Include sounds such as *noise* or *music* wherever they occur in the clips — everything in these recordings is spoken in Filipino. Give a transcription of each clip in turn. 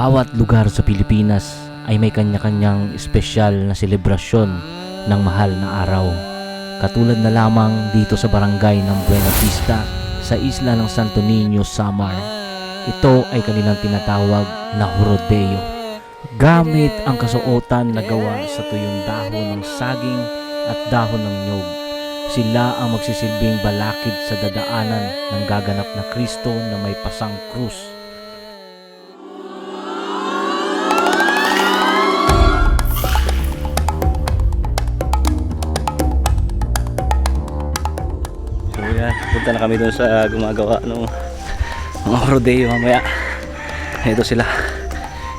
Bawat lugar sa Pilipinas ay may kanya-kanyang espesyal na selebrasyon ng mahal na araw. Katulad na lamang dito sa barangay ng Buena Vista sa isla ng Santo Niño, Samar. Ito ay kanilang tinatawag na Horodeo. Gamit ang kasuotan na gawa sa tuyong dahon ng saging at dahon ng nyog. Sila ang magsisilbing balakid sa dadaanan ng gaganap na Kristo na may pasang krus. Punta na kami doon sa gumagawa ng mga rodeo mamaya. Ito sila.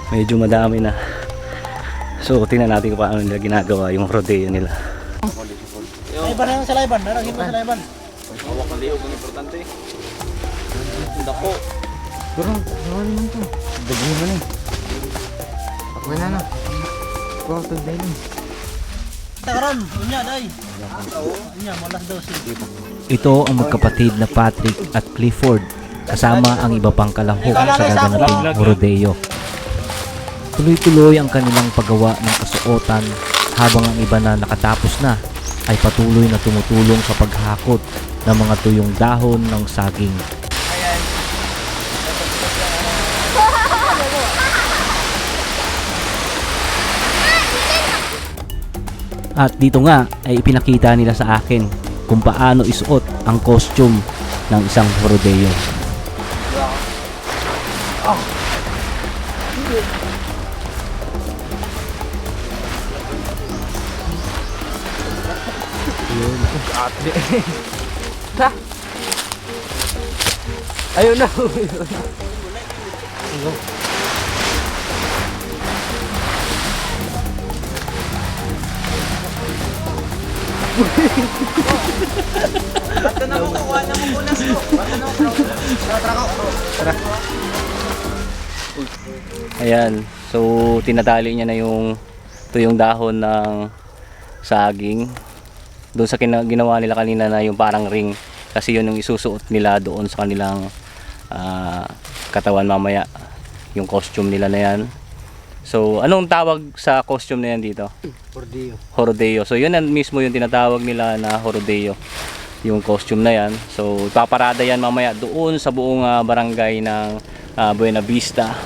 Medyo madami na. So tingnan natin kung paano nila ginagawa yung rodeo nila. Laiban na lang sa laiban, naragin mo sa laiban. Hawak ng liyog ang importante. Dako. Durang, durang naman to. Dagyan mo na eh. Ako na na. Wow, to dahil. Takaron, unya day. Ito ang magkapatid na Patrick at Clifford kasama ang iba pang kalahok sa gaganaping rodeo. Tuloy-tuloy ang kanilang paggawa ng kasuotan habang ang iba na nakatapos na ay patuloy na tumutulong sa paghakot ng mga tuyong dahon ng saging. At dito nga ay ipinakita nila sa akin kung paano isuot ang costume ng isang rodeo. *laughs* Ayun na. Ayan. So, tinatali niya na yung tuyong dahon ng saging. Doon sa kina- ginawa nila kanina na yung parang ring. Kasi yun yung isusuot nila doon sa kanilang ah, katawan mamaya. Yung costume nila na yan. So, anong tawag sa costume na yan dito? Pordio. Horodeo. So, yun mismo yung tinatawag nila na Horodeo. Yung costume na yan. So, ipaparada yan mamaya doon sa buong ah, barangay ng ah, Buena Vista.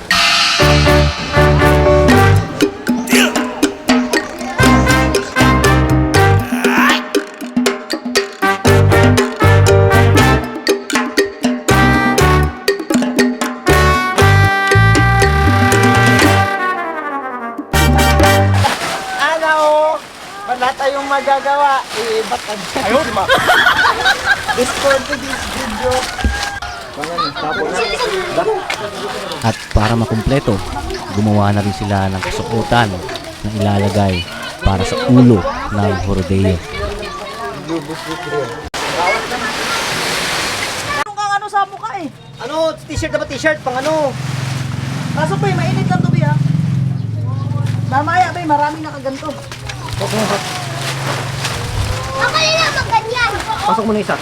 Ba't ang... Ayun, ma. Discord to this video. At para makumpleto, gumawa na rin sila ng kasuotan na ilalagay para sa ulo ng Horodeo. Ano kang ano sa mukha eh? Ano? T-shirt na ba t-shirt? Pang ano? Kaso pa eh, mainit lang to ha. Mamaya ba marami na kaganto. Ako na naman ganyan. Pasok mo na isa.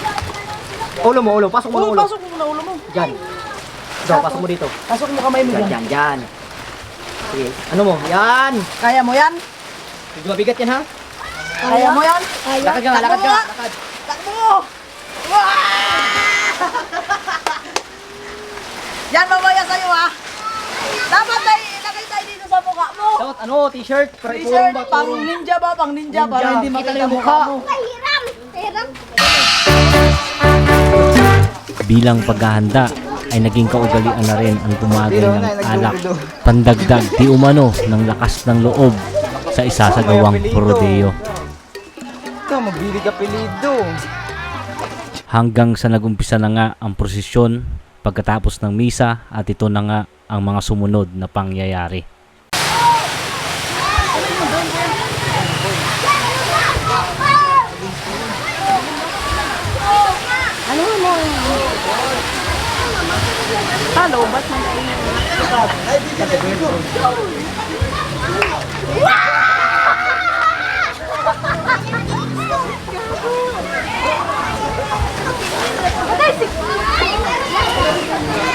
Ulo mo, ulo. Pasok mo Oo, ulo. pasok mo na ulo mo. Diyan. So, pasok mo dito. Pasok mo kamay mo Diyan, dyan. diyan, diyan. Sige. Ano mo? Yan. Kaya mo yan? Medyo mabigat yan ha. Kaya mo yan? Lakad ka, lakad ka. Lakad. Takbo! Wah! *laughs* Yan mamaya sa'yo ha. Dapat tayo sa mukha mo. Dapat ano, t-shirt. Para T-shirt, ba? pang ninja ba? Pang ninja, Ninja. para hindi Kita makita yung mukha mo. Pahiram. Hiram. Bilang paghahanda ay naging kaugalian na rin ang tumagay ng alak, pandagdag di umano ng lakas ng loob sa isasagawang Horodeo. Ikaw, magbili ka pilido. hanggang sa nagumpisa na nga ang prosesyon pagkatapos ng misa at ito na nga ang mga sumunod na pangyayari. Hello, ba't man *laughs* Ay,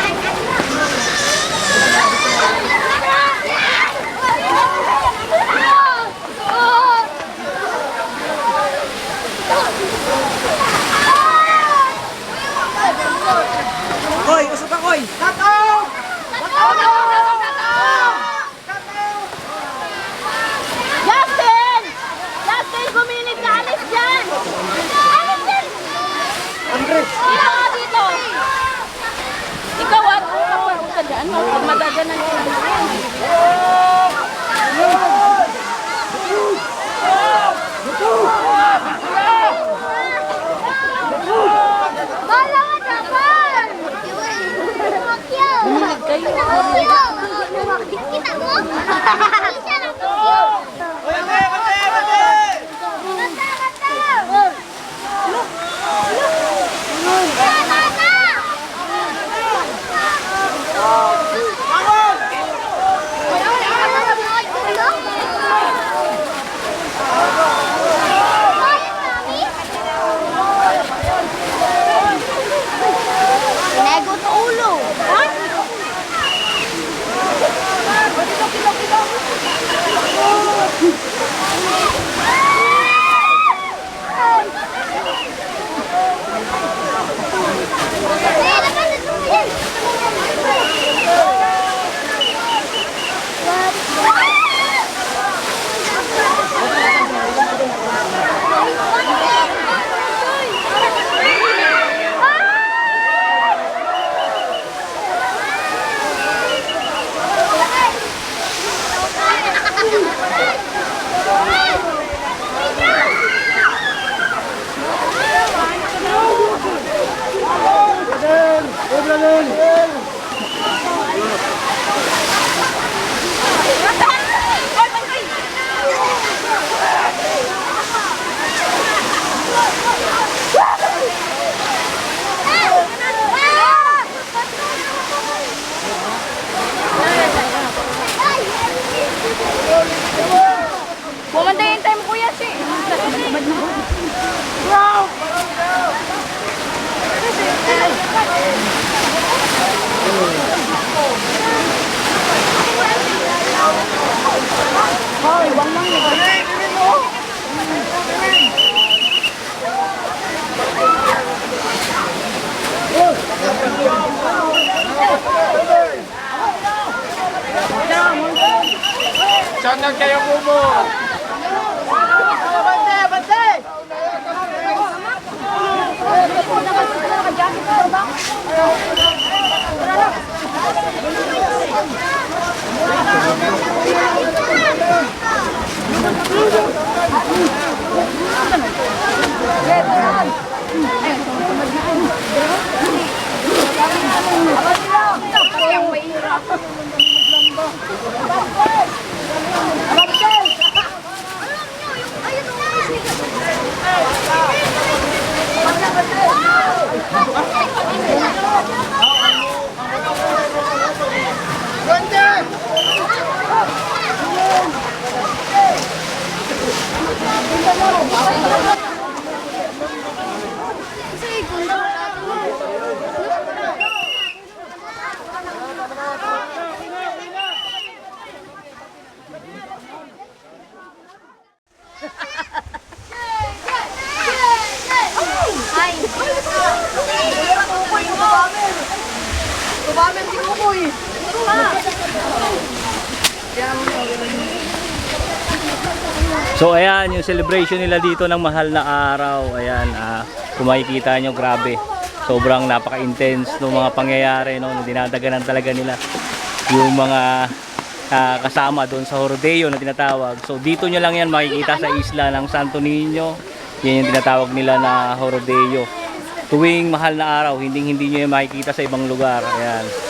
Pag madadanan sila. Bala ka dapat! Makyo! Makyo! Kita mo? Isa lang makyo! Bata, bata! Bata, bata! Nego sa ulo. Bumantay yung time kuya 도망가는 거 Ay! Kukoy! So ayan yung celebration nila dito ng mahal na araw. Ayan, ah, kung makikita nyo, grabe. Sobrang napaka-intense ng mga pangyayari, no? na Dinadaganan talaga nila yung mga ah, kasama doon sa Horodeo na tinatawag. So dito nyo lang yan makikita sa isla ng Santo Niño. Yan yung tinatawag nila na Horodeo. Tuwing mahal na araw, hindi hindi nyo yan makikita sa ibang lugar. Ayan.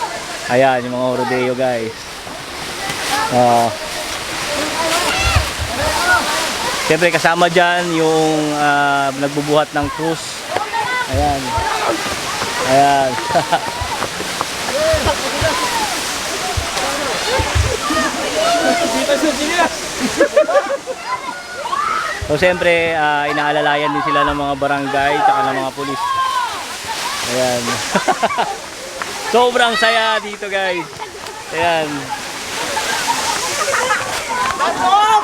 Ayan yung mga Horodeo guys. Ah. Siyempre kasama dyan yung ah, nagbubuhat ng krus. Ayan. Ayan. *laughs* so siyempre ah, inaalalayan din sila ng mga barangay tsaka ng mga pulis. Ayan. *laughs* Sobrang saya dito guys. Ayan. Go!